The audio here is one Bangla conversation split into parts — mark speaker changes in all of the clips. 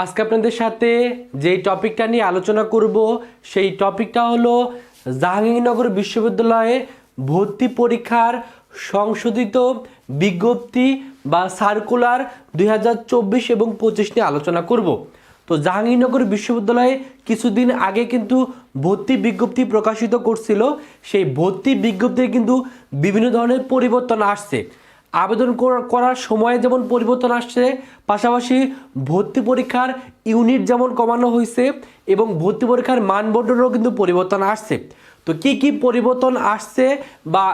Speaker 1: আজকে আপনাদের সাথে যেই টপিকটা নিয়ে আলোচনা করব, সেই টপিকটা হলো জাহাঙ্গীরনগর বিশ্ববিদ্যালয়ে ভর্তি পরীক্ষার সংশোধিত বিজ্ঞপ্তি বা সার্কুলার দুই হাজার চব্বিশ এবং পঁচিশ নিয়ে আলোচনা করব। তো জাহাঙ্গীরনগর বিশ্ববিদ্যালয়ে কিছুদিন আগে কিন্তু ভর্তি বিজ্ঞপ্তি প্রকাশিত করছিল। সেই ভর্তি বিজ্ঞপ্তিতে কিন্তু বিভিন্ন ধরনের পরিবর্তন আসছে। আবেদন করার সময়ে যেমন পরিবর্তন আসছে, পাশাপাশি ভর্তি পরীক্ষার ইউনিট যেমন কমানো হয়েছে এবং ভর্তি পরীক্ষার মানবন্টনেরও কিন্তু পরিবর্তন আসছে। তো কি কি পরিবর্তন আসছে বা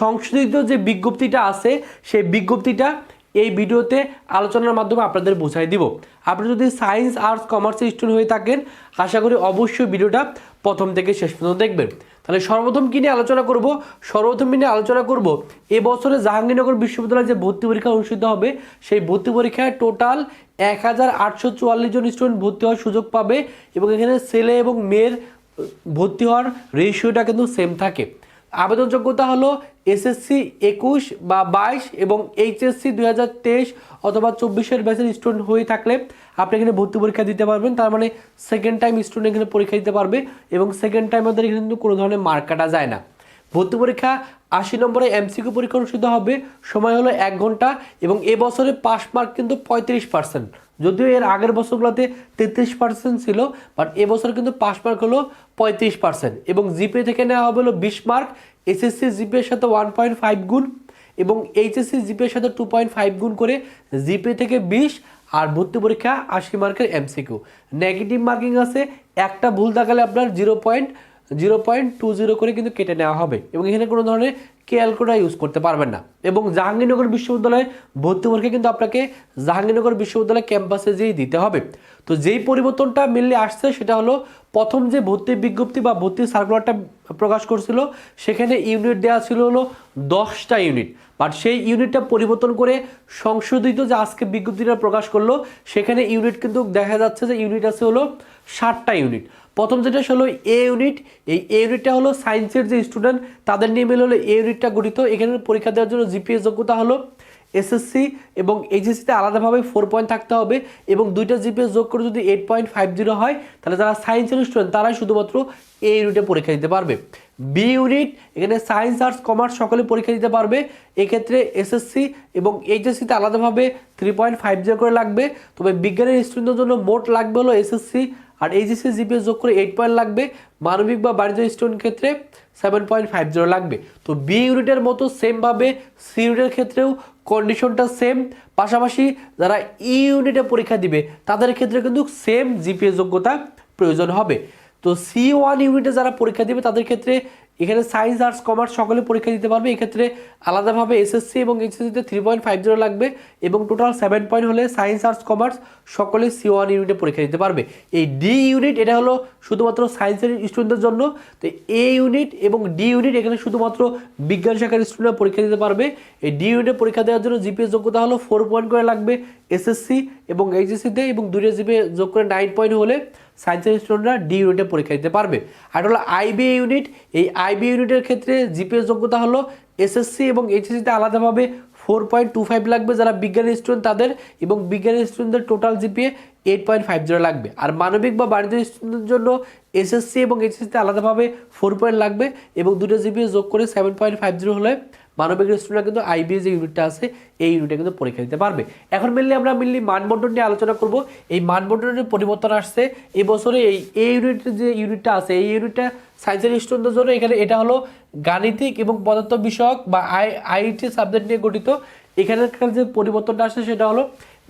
Speaker 1: সংশোধিত যে বিজ্ঞপ্তিটা আছে, সেই বিজ্ঞপ্তিটা এই ভিডিওতে আলোচনার মাধ্যমে আপনাদের বোঝাই দিব। আপনি যদি সায়েন্স, আর্টস কমার্সের স্টুডেন্ট হয়ে থাকেন, আশা করি অবশ্যই ভিডিওটা প্রথম থেকে শেষ পর্যন্ত দেখবেন। তাহলে সর্বপ্রথম কী নিয়ে আলোচনা করব? সর্বপ্রথম নিয়ে আলোচনা করব এবছরে জাহাঙ্গীরনগর বিশ্ববিদ্যালয়ে যে ভর্তি পরীক্ষা অনুষ্ঠিত হবে, সেই ভর্তি পরীক্ষায় টোটাল এক হাজার আটশো চুয়াল্লিশ জন স্টুডেন্ট ভর্তি হওয়ার সুযোগ পাবে এবং এখানে ছেলে এবং মেয়ের ভর্তি হওয়ার রেশিওটা কিন্তু সেম থাকে। আবেদন যোগ্যতা হলো এসএসসি একুশ বা বাইশ এবং এইচএসসি দুই হাজার তেইশ অথবা চব্বিশের ব্যাচের স্টুডেন্ট হয়ে থাকলে আপনি এখানে ভর্তি পরীক্ষা দিতে পারবেন। তার মানে সেকেন্ড টাইম স্টুডেন্ট এখানে পরীক্ষা দিতে পারবে এবং সেকেন্ড টাইম আমাদের এখানে কিন্তু কোনো ধরনের মার্ক কাটা যায় না। ভর্তি পরীক্ষা আশি নম্বরে এমসিকিউ পরীক্ষা অনুষ্ঠিত হবে। সময় হলো এক ঘণ্টা এবং এবছরে পাস মার্ক কিন্তু পঁয়ত্রিশ পার্সেন্ট। যদিও এর আগের বছরগুলোতে তেত্রিশ পার্সেন্ট ছিল বাট এবছর কিন্তু পাস মার্ক হলো পঁয়ত্রিশ পার্সেন্ট এবং জিপে থেকে নেওয়া হবে হলো বিশ মার্ক এসএসসি জিপের সাথে ওয়ান পয়েন্ট ফাইভ গুণ এবং এইচএসসি জিপের সাথে টু পয়েন্ট ফাইভ গুণ করে জিপে থেকে বিশ আর ভর্তি পরীক্ষা আশি মার্কের এমসিকিউ নেগেটিভ মার্কিং আছে, একটা ভুল দেখালে আপনার zero point zero point two zero করে কিন্তু কেটে নেওয়া হবে। এবং এখানে কোনো ধরনের ক্যালকুলেটার ইউজ করতে পারবেন না। এবং জাহাঙ্গীরনগর বিশ্ববিদ্যালয়ে ভর্তি পরীক্ষা কিন্তু আপনাকে জাহাঙ্গীরনগর বিশ্ববিদ্যালয় ক্যাম্পাসে যেই দিতে হবে। তো যেই পরিবর্তনটা মিললে আসছে সেটা হলো প্রথম যে ভর্তি বিজ্ঞপ্তি বা ভর্তি সার্কুলারটা প্রকাশ করছিল, সেখানে ইউনিট দেওয়া ছিল হলো দশটা ইউনিট বাট সেই ইউনিটটা পরিবর্তন করে সংশোধিত যে আজকে বিজ্ঞপ্তিটা প্রকাশ করল, সেখানে ইউনিট কিন্তু দেখা যাচ্ছে যে ইউনিট আছে হলো ষাটটা ইউনিট প্রথম যেটা হলো এ ইউনিট এই এ ইউনিটটা হলো সায়েন্সের যে স্টুডেন্ট তাদের নিয়ে মিলে হলো এ ইউনিটটা গঠিত। এখানে পরীক্ষা দেওয়ার জন্য জিপিএস যোগ্যতা হলো এসএসসি এবং এইচএসসিতে আলাদাভাবে ফোর পয়েন্ট থাকতে হবে এবং দুইটা জিপিএস যোগ করে যদি এইট পয়েন্ট ফাইভ জিরো হয়, তাহলে যারা সায়েন্সের স্টুডেন্ট তারাই শুধুমাত্র এ ইউনিটে পরীক্ষা দিতে পারবে। বি ইউনিট এখানে সায়েন্স আর্টস কমার্স সকলে পরীক্ষা দিতে পারবে। এক্ষেত্রে এসএসসি এবং এইচএসসিতে আলাদাভাবে থ্রি পয়েন্ট ফাইভ জিরো করে লাগবে। তবে বিজ্ঞানের স্টুডেন্টদের জন্য মোট লাগবে হলো এসএসসি আর এই এইচএসসি জিপিএস যোগ করে এইট পয়েন্ট লাগবে, মানবিক বা বাণিজ্য স্টোন ক্ষেত্রে সেভেন পয়েন্ট ফাইভ জিরো লাগবে। তো বি ইউনিটের মতো সেমভাবে সি ইউনিটের ক্ষেত্রেও কন্ডিশনটা সেম পাশাপাশি যারা ই ইউনিটে পরীক্ষা দিবে, তাদের ক্ষেত্রে কিন্তু সেম জিপিএস যোগ্যতা প্রয়োজন হবে। তো সি ওয়ান ইউনিটে যারা পরীক্ষা দিবে, তাদের ক্ষেত্রে এখানে সায়েন্স আর্টস কমার্স সকলে পরীক্ষা দিতে পারবে। এক্ষেত্রে আলাদাভাবে এসএসসি এবং এইচএসসিতে থ্রি পয়েন্ট ফাইভ জিরো লাগবে এবং টোটাল সেভেন পয়েন্ট হলে সায়েন্স আর্টস কমার্স সকলে সি ওয়ান ইউনিটে পরীক্ষা দিতে পারবে। এই ডি ইউনিট এটা হলো শুধুমাত্র সায়েন্সের স্টুডেন্টদের জন্য। তো এ ইউনিট এবং ডি ইউনিট এখানে শুধুমাত্র বিজ্ঞান শাখার স্টুডেন্টরা পরীক্ষা দিতে পারবে। এই ডি ইউনিটে পরীক্ষা দেওয়ার জন্য জিপিএস যোগ্যতা হলো ফোর পয়েন্ট করে লাগবে এসএসসি এবং এইচএসসিতে এবং দুইটা জিপি যোগ করে নাইন পয়েন্ট হলে সায়েন্সের স্টুডেন্টরা ডি ইউনিটে পরীক্ষা দিতে পারবে। আর হলো আইবি ইউনিট এই আইবি ইউনিটের ক্ষেত্রে জিপিএস যোগ্যতা হলো এসএসসি এবং এইচএসসিতে আলাদাভাবে ফোর পয়েন্ট টু ফাইভ লাগবে যারা বিজ্ঞানের স্টুডেন্ট তাদের এবং বিজ্ঞানের স্টুডেন্টদের total GPA eight point five zero লাগবে। আর মানবিক বা বাণিজ্য স্টুডেন্টের জন্য এসএসসি এবং এইচএসসিতে আলাদাভাবে ফোর পয়েন্ট লাগবে এবং দুটো জিপিএ যোগ করে সেভেন পয়েন্ট ফাইভ জিরো হলে মানবিক স্টুডেন্ট কিন্তু আইবিএস যে ইউনিটটা আছে, এই ইউনিটে কিন্তু পরীক্ষা দিতে পারবে। এখন মেনলি আমরা মেনলি মানবন্টন নিয়ে আলোচনা করব। এই মানবন্টনের পরিবর্তন আসছে। এবছরে এই এই ইউনিটের যে ইউনিটটা আছে, এই ইউনিটটা সায়েন্সের স্টুডেন্টদের জন্য এখানে এটা হলো গাণিতিক এবং পদার্থ বিষয়ক বা আই আইটি সাবজেক্ট নিয়ে গঠিত। এখানকার যে পরিবর্তনটা আসছে সেটা হলো,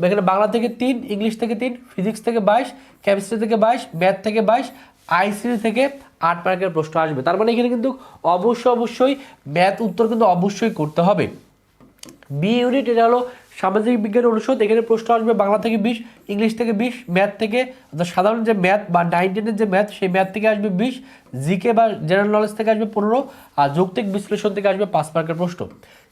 Speaker 1: এখানে বাংলা থেকে তিন, ইংলিশ থেকে তিন ফিজিক্স থেকে বাইশ কেমিস্ট্রি থেকে বাইশ ম্যাথ থেকে বাইশ আইসিডি থেকে আট মার্কের প্রশ্ন আসবে। তার মানে এখানে কিন্তু অবশ্যই অবশ্যই ম্যাথ উত্তর কিন্তু অবশ্যই করতে হবে। বি ইউনিট এটা হলো সামাজিক বিজ্ঞান অনুষদ, এখানে প্রশ্ন আসবে বাংলা থেকে বিশ, ইংলিশ থেকে বিশ, ম্যাথ থেকে, অর্থাৎ সাধারণ যে ম্যাথ বা নাইন টেনের যে ম্যাথ, সেই ম্যাথ থেকে আসবে বিশ জিকে বা জেনারেল নলেজ থেকে আসবে পনেরো, আর যৌক্তিক বিশ্লেষণ থেকে আসবে পাঁচ মার্কের প্রশ্ন।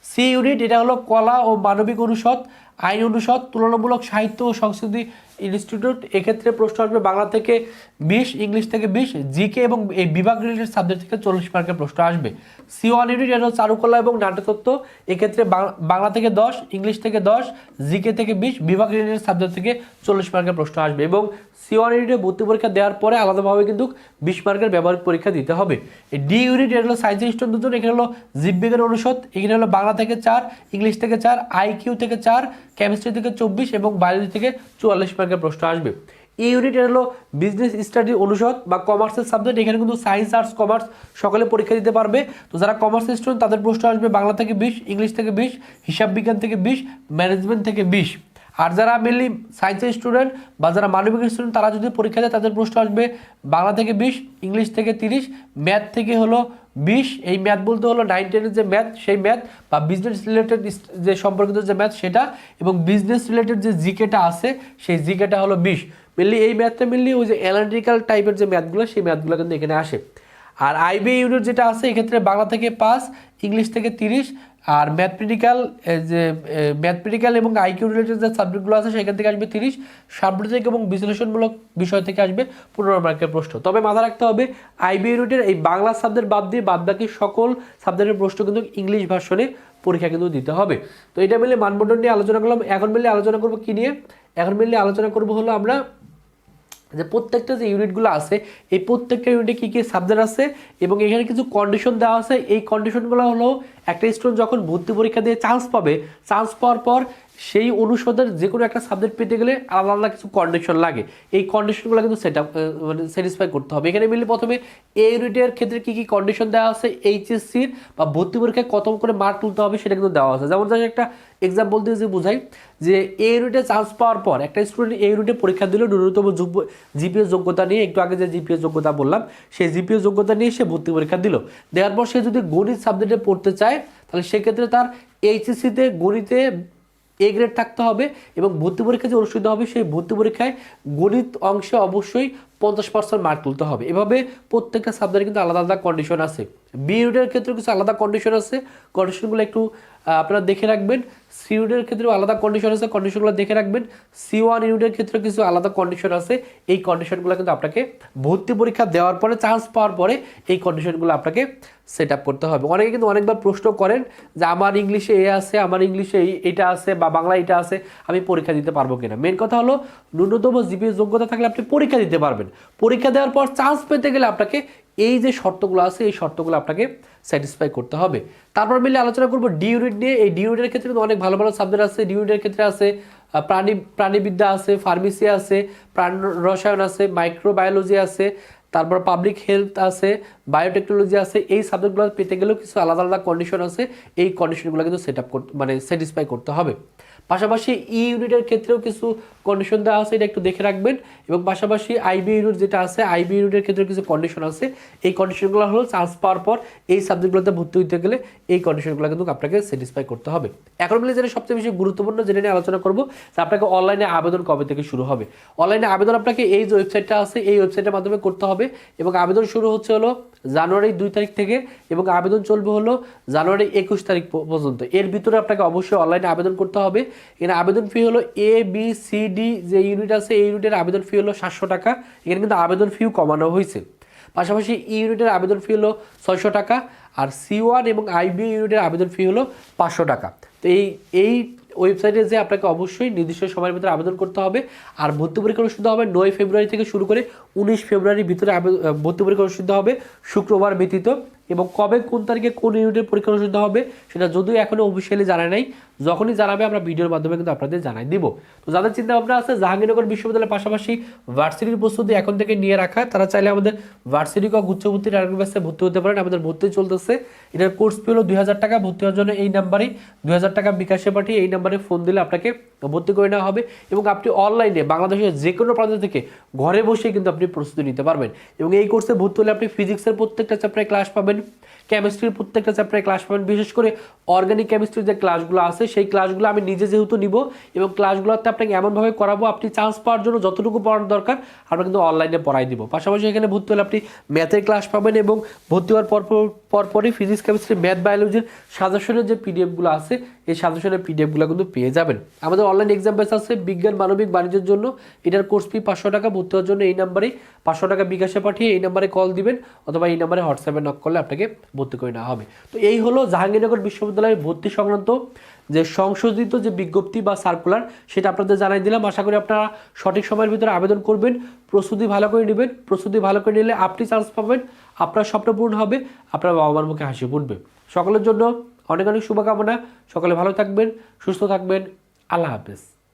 Speaker 1: সি ইউনিট এটা হলো কলা ও মানবিক অনুষদ আইন অনুষদ, তুলনামূলক সাহিত্য ও সংস্কৃতি ইনস্টিটিউট, এক্ষেত্রে প্রশ্ন আসবে বাংলা থেকে বিশ, ইংলিশ থেকে বিশ, জিকে এবং এই বিভাগ রিলেটেড সাবজেক্ট থেকে চল্লিশ মার্কের প্রশ্ন আসবে। সি ওয়ান ইউনিট এটা চারুকলা এবং নাট্যতত্ত্ব, এক্ষেত্রে বাংলা থেকে দশ, ইংলিশ থেকে দশ, জিকে থেকে বিশ, বিভাগ রিলেটেড সাবজেক্ট থেকে চল্লিশ মার্কের প্রশ্ন আসবে এবং সি ওয়ান ইউনিটে ভর্তি পরীক্ষা দেওয়ার পরে আলাদাভাবে কিন্তু বিশ মার্কের ব্যবহারিক পরীক্ষা দিতে হবে। ডি ইউনিট এটা হলো সায়েন্স স্টুডেন্ট দুজন, এখানে হলো জীববিজ্ঞান অনুষদ, এখানে হলো বাংলা থেকে চার, ইংলিশ থেকে চার আইকিউ থেকে চার কেমিস্ট্রি থেকে চব্বিশ এবং বায়োলজি থেকে চুয়াল্লিশ মার্কের প্রশ্ন আসবে। এই ইউনিট হলো বিজনেস স্টাডি অনুষদ বা কমার্সের সাবজেক্ট এখানে কিন্তু সায়েন্স আর্টস কমার্স সকলে পরীক্ষা দিতে পারবে। তো যারা কমার্স স্টুডেন্ট তাদের প্রশ্ন আসবে বাংলা থেকে বিশ, ইংলিশ থেকে বিশ, হিসাব বিজ্ঞান থেকে বিশ ম্যানেজমেন্ট থেকে বিশ। আর যারা মেনলি সায়েন্সের স্টুডেন্ট বা যারা মানবিক স্টুডেন্ট তারা যদি পরীক্ষা দেয়, তাদের প্রশ্ন আসবে বাংলা থেকে বিশ, ইংলিশ থেকে তিরিশ ম্যাথ থেকে হলো বিশ। এই ম্যাথ বলতে হলো নাইন টেনের যে ম্যাথ সেই ম্যাথ বা বিজনেস রিলেটেড যে সম্পর্কিত যে ম্যাথ সেটা এবং বিজনেস রিলেটেড যে জিকেটা আছে, সেই জিকেটা হলো বিশ। মেনলি এই ম্যাথটা মেনলি ওই যে অ্যানালিটিক্যাল টাইপের যে ম্যাথগুলো সেই ম্যাথগুলো কিন্তু এখানে আসে। আর আইবি ইউনিট যেটা আছে, এক্ষেত্রে বাংলা থেকে পাস ইংলিশ থেকে তিরিশ, আর ম্যাথমেটিক্যাল যে ম্যাথমেটিক্যাল এবং আইকিউ রিলেটেড যে সাবজেক্টগুলো আছে, সেখান থেকে আসবে তিরিশ। সাম্প্রতিক এবং বিশ্লেষণমূলক বিষয় থেকে আসবে পনেরো মার্কের প্রশ্ন। তবে মাথা রাখতে হবে আইবি ইউনিটের এই বাংলা সাবজেক্ট বাদ দিয়ে বাদ বাকি সকল সাবজেক্টের প্রশ্ন কিন্তু ইংলিশ ভার্সনে পরীক্ষা কিন্তু দিতে হবে। তো এটা মিলে মানবন্টন নিয়ে আলোচনা করলাম। এখন মিলে আলোচনা করব কী নিয়ে? এখন মিলে আলোচনা করব হলো আমরা যে প্রত্যেকটা যে ইউনিটগুলো আছে, এই প্রত্যেকটা ইউনিটে কী কী সাবজেক্ট আছে এবং এখানে কিছু কন্ডিশন দেওয়া আছে, এই কন্ডিশনগুলো হলো একটা স্টুডেন্ট যখন ভর্তি পরীক্ষা দিয়ে চান্স পাবে চান্স পাওয়ার পর সেই অনুষদের যে কোনো একটা সাবজেক্ট পেতে গেলে আলাদা আলাদা কিছু কন্ডিশন লাগে। এই কন্ডিশনগুলো কিন্তু সেট আপ মানে স্যাটিসফাই করতে হবে। এখানে মিলে প্রথমে এই ইউনিটের ক্ষেত্রে কী কী কন্ডিশন দেওয়া আছে? এইচএসসির বা ভর্তি পরীক্ষায় কত করে মার্ক তুলতে হবে সেটা কিন্তু দেওয়া আছে। যেমন একটা এক্সাম্পল দিয়ে যে বোঝাই, যে এই ইউনিটে চান্স পাওয়ার পর একটা স্টুডেন্ট এই ইউনিটে পরীক্ষা দিল ন্যূনতম জিপিএ যোগ্যতা নিয়ে, একটু আগে যে জিপিএ যোগ্যতা বললাম, সেই জিপিএ যোগ্যতা নিয়ে সে ভর্তি পরীক্ষা দিল। দেওয়ার পর সে যদি গণিত সাবজেক্টে পড়তে চায় তাহলে সেক্ষেত্রে তার এইচএসসিতে গণিতে এ গ্রেড থাকতে হবে এবং ভর্তি পরীক্ষা যে অনুষ্ঠিত হবে সেই ভর্তি পরীক্ষায় গণিত অংশে অবশ্যই পঞ্চাশ পার্সেন্ট মার্ক তুলতে হবে। এভাবে প্রত্যেকটা সাবজেক্টে কিন্তু আলাদা আলাদা কন্ডিশন আছে। বি ইউনিটের ক্ষেত্রে কিছু আলাদা কন্ডিশন আছে। কন্ডিশনগুলো একটু আপনারা দেখে রাখবেন সি ইউনিটের ক্ষেত্রেও আলাদা কন্ডিশন আছে কন্ডিশনগুলো দেখে রাখবেন। সি ওয়ান ইউনিটের ক্ষেত্রে কিছু আলাদা কন্ডিশন আছে। এই কন্ডিশনগুলো কিন্তু আপনাকে ভর্তি পরীক্ষা দেওয়ার পরে চান্স পাওয়ার পরে এই কন্ডিশনগুলো আপনাকে সেট আপ করতে হবে। অনেকে কিন্তু অনেকবার প্রশ্ন করেন যে, আমার ইংলিশে এ আছে, আমার ইংলিশে এটা আছে বা বাংলা এটা আছে, আমি পরীক্ষা দিতে পারব কিনা? মেন কথা হলো, ন্যূনতম জিপিএস যোগ্যতা থাকলে আপনি পরীক্ষা দিতে পারবেন। পরীক্ষা দেওয়ার পর চান্স পেতে গেলে আপনাকে এই যে শর্তগুলো আছে, এই শর্তগুলো আপনাকে স্যাটিসফাই করতে হবে। তারপর মিলে আলোচনা করব ডি ইউনিট নিয়ে। এই ডি ইউনিটের ক্ষেত্রে কিন্তু অনেক ভালো ভালো সাবজেক্ট আছে। ডি ইউনিটের ক্ষেত্রে আছে প্রাণী, প্রাণীবিদ্যা আছে ফার্মেসি আছে, প্রাণ রসায়ন আছে মাইক্রোবায়োলজি আছে, তারপর পাবলিক হেলথ আছে বায়োটেকনোলজি আছে। এই সাবজেক্টগুলো পেতে গেলেও কিছু আলাদা আলাদা কন্ডিশন আছে। এই কন্ডিশনগুলো কিন্তু সেট আপ করতে মানে স্যাটিসফাই করতে হবে। পাশাপাশি ই ইউনিটের ক্ষেত্রেও কিছু কন্ডিশন দেওয়া আছে, এটা একটু দেখে রাখবেন। এবং পাশাপাশি আইবি ইউনিট যেটা আছে আইবি ইউনিটের ক্ষেত্রে কিছু কন্ডিশন আছে। এই কন্ডিশনগুলো হলো চান্স পাওয়ার পর এই সাবজেক্টগুলোতে ভর্তি হতে গেলে এই কন্ডিশনগুলো কিন্তু আপনাকে স্যাটিসফাই করতে হবে। এখন মিলে যেটা সবচেয়ে বেশি গুরুত্বপূর্ণ যেটা নিয়ে আলোচনা করব, যে আপনাকে অনলাইনে আবেদন কবে থেকে শুরু হবে? অনলাইনে আবেদন আপনাকে এই যে ওয়েবসাইটটা আছে, এই ওয়েবসাইটের মাধ্যমে করতে হবে। এবং আবেদন শুরু হচ্ছে হলো জানুয়ারি দুই তারিখ থেকে এবং আবেদন চলবে হলো জানুয়ারি একুশ তারিখ পর্যন্ত। এর ভিতরে আপনাকে অবশ্যই অনলাইনে আবেদন করতে হবে। এখানে আবেদন ফি হলো এ বি সি ডি যে ইউনিট আছে, এই ইউনিটের আবেদন ফি হলো সাতশো টাকা। এখানে কিন্তু আবেদন ফিও কমানো হয়েছে। পাশাপাশি ই ইউনিটের আবেদন ফি হলো ছয়শো টাকা আর সি ওয়ান এবং আইবি ইউনিটের আবেদন ফি হলো পাঁচশো টাকা। তো এই এই ওয়েবসাইটে যে আপনাকে অবশ্যই নির্দিষ্ট সময়ের ভিতরে আবেদন করতে হবে। আর ভর্তি পরীক্ষা অনুষ্ঠিত হবে নয় ফেব্রুয়ারি থেকে শুরু করে উনিশ ফেব্রুয়ারির ভিতরে ভর্তি পরীক্ষা অনুষ্ঠিত হবে শুক্রবার ব্যতীত। এবং কবে কোন তারিখে কোন ইউনিটের পরীক্ষা অনুষ্ঠিত হবে, সেটা যদিও এখনও অফিসিয়ালি জানা নাই, যখনই জানাবে আমরা ভিডিওর মাধ্যমে কিন্তু আপনাদের জানাই দিব। তো যাদের চিন্তা ভাবনা আছে, জাহাঙ্গীরনগর বিশ্ববিদ্যালয়ের পাশাপাশি ভার্সিটির প্রস্তুতি এখন থেকে নিয়ে রাখা, তারা চাইলে আমাদের ভার্সিটি কক উচ্চ ভর্তির আরেকটি ভর্তি হতে পারেন। আমাদের ভর্তি চলতেছে। এটার কোর্স হলো দুই টাকা। ভর্তি হওয়ার জন্য এই নাম্বারেই দুই হাজার টাকা বিকাশে পাঠিয়ে এই নাম্বারে ফোন দিলে আপনাকে ভর্তি করে নেওয়া হবে এবং আপনি অনলাইনে বাংলাদেশের যে কোনো প্রান্ত থেকে ঘরে বসে কিন্তু আপনি প্রস্তুতি নিতে পারবেন। এবং এই কোর্সে ভর্তি হলে আপনি ফিজিক্সের প্রত্যেকটা চ্যাপ্টারে ক্লাস পাবেন কেমিস্ট্রির প্রত্যেকটা চ্যাপ্টারে ক্লাস পাবেন, বিশেষ করে অর্গানিক কেমিস্ট্রির যে ক্লাসগুলো আছে, সেই ক্লাসগুলো আমি নিজে যেহেতু নিব এবং ক্লাসগুলোতে আপনাকে এমনভাবে করাবো, আপনি চান্স পাওয়ার জন্য যতটুকু পড়ার দরকার, আমরা কিন্তু অনলাইনে পড়াই দিব। পাশাপাশি এখানে ভর্তি হলে আপনি ম্যাথের ক্লাস পাবেন এবং ভর্তি হওয়ার পর পরপরই ফিজিক্স কেমিস্ট্রি ম্যাথ বায়োলজির সাজেশনের যে পিডিএফগুলো আছে, এই সাজেশনের পিডিএফগুলো কিন্তু পেয়ে যাবেন। আমাদের অনলাইন এক্সাম বেস আছে, বিজ্ঞান, মানবিক, বাণিজ্যের জন্য। এটার কোর্স ফি পাঁচশো টাকা, ভর্তি হওয়ার জন্য এই নাম্বারে পাঁচশো টাকা বিকাশে পাঠিয়ে এই নাম্বারে কল দিবেন, অথবা এই নাম্বারে হোয়াটসঅ্যাপে নক করলে আপনাকে ভর্তি করে নেওয়া হবে। তো এই হলো জাহাঙ্গীরনগর বিশ্ববিদ্যালয়ে ভর্তি সংক্রান্ত যে সংশোধিত যে বিজ্ঞপ্তি বা সার্কুলার সেটা আপনাদের জানাই দিলাম। আশা করি আপনারা সঠিক সময়ের ভিতরে আবেদন করবেন, প্রস্তুতি ভালো করে নেবেন। প্রস্তুতি ভালো করে নিলে আপনি চান্স পাবেন, আপনার স্বপ্ন পূরণ হবে, আপনার বাবা মার মুখে হাসি ফুটবে। সকলের জন্য অনেক অনেক শুভকামনা। সকলে ভালো থাকবেন, সুস্থ থাকবেন। আল্লাহ হাফেজ